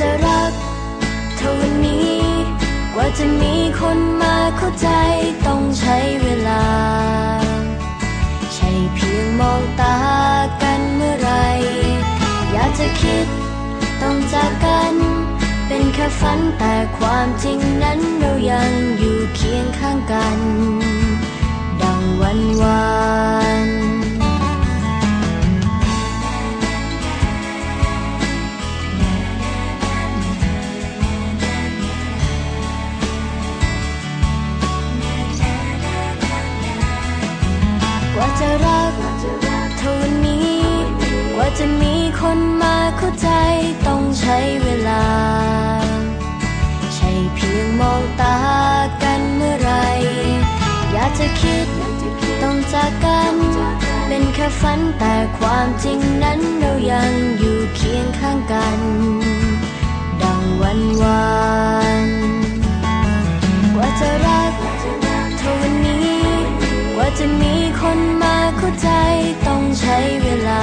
จะรักเท่านี้ กว่าจะมีคนมาเข้าใจต้องใช้เวลา ใช่เพียงมองตากันเมื่อไร อยากจะคิดต้องจากกัน เป็นแค่ฝันแต่ความจริงนั้นเรายังอยู่เคียงข้างกัน จะมีคนมาเข้าใจต้องใช้เวลา ใช่เพียงมองตากันเมื่อไร อยากจะคิดต้องจากกัน เป็นแค่ฝันแต่ความจริงนั้นเรายังอยู่เคียงข้างกัน ดังวันวานกว่าจะรักเท่านี้ กว่าจะมีคนมาเข้าใจต้องใช้เวลา